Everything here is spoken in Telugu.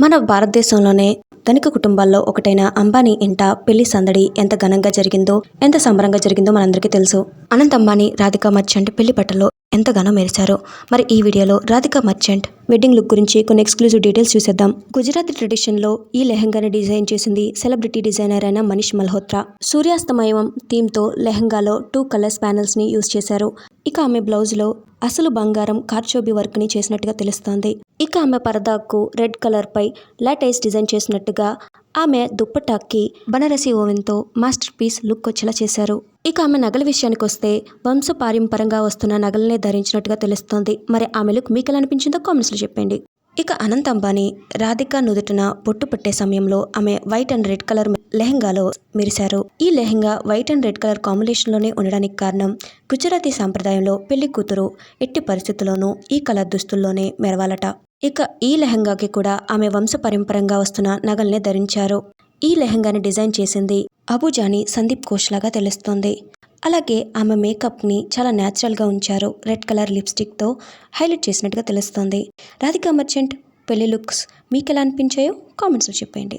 మన భారతదేశంలోనే ధనిక కుటుంబాల్లో ఒకటైన అంబానీ ఇంట పెళ్ళి సందడి ఎంత ఘనంగా జరిగిందో ఎంత సంబరంగా జరిగిందో మనందరికీ తెలుసు. అనంత్ అంబానీ రాధికా మర్చెంట్ పెళ్ళి బట్టలో ఎంతగానో మెరిశారు. మరి ఈ వీడియోలో రాధిక మర్చెంట్ వెడ్డింగ్ లుక్ గురించి కొన్ని ఎక్స్క్లూజివ్ డీటెయిల్స్ చూసేద్దాం. గుజరాతీ ట్రెడిషన్లో ఈ లెహంగాని డిజైన్ చేసింది సెలబ్రిటీ డిజైనర్ అయిన మనీష్ మల్హోత్రా. సూర్యాస్తమయం థీమ్తో లెహంగాలో టూ కలర్స్ ప్యానల్స్ని యూజ్ చేశారు. ఇక ఆమె బ్లౌజ్లో అసలు బంగారం కార్చోబి వర్క్ని చేసినట్టుగా తెలుస్తోంది. ఇక ఆమె పరదాకు రెడ్ కలర్పై లాటైస్ డిజైన్ చేసినట్టుగా ఆమె దుప్పటాక్కి బనారసి ఓవెన్తో మాస్టర్ పీస్ లుక్ వచ్చేలా చేశారు. ఇక ఆమె నగల విషయానికి వస్తే వంశపారంపరంగా వస్తున్న నగలనే ధరించినట్టుగా తెలుస్తోంది. మరి ఆమె లుక్ మీకు ఎలా అనిపించిందో కామెంట్స్లో చెప్పండి. ఇక అనంత్ అంబానీ రాధిక నుదుటిన బొట్టు పెట్టే సమయంలో ఆమె వైట్ అండ్ రెడ్ కలర్ లెహంగాలో మెరిశారు. ఈ lehenga white and red colour కాంబినేషన్లోనే ఉండడానికి కారణం గుజరాతీ సాంప్రదాయంలో పెళ్ళి కూతురు ఎట్టి పరిస్థితుల్లోనూ ఈ కలర్ దుస్తుల్లోనే మెరవాలట. ఇక ఈ లెహంగాకి కూడా ఆమె వంశపరంపరంగా వస్తున్న నగల్నే ధరించారు. ఈ లెహంగాని డిజైన్ చేసింది అబుజాని సందీప్ ఘోష్ లాగా తెలుస్తోంది. అలాగే ఆమె మేకప్ని చాలా న్యాచురల్గా ఉంచారు. రెడ్ కలర్ లిప్స్టిక్తో హైలైట్ చేసినట్టుగా తెలుస్తోంది. రాధికా మర్చెంట్ పెళ్ళి లుక్స్ మీకు ఎలా అనిపించాయో కామెంట్స్లో చెప్పండి.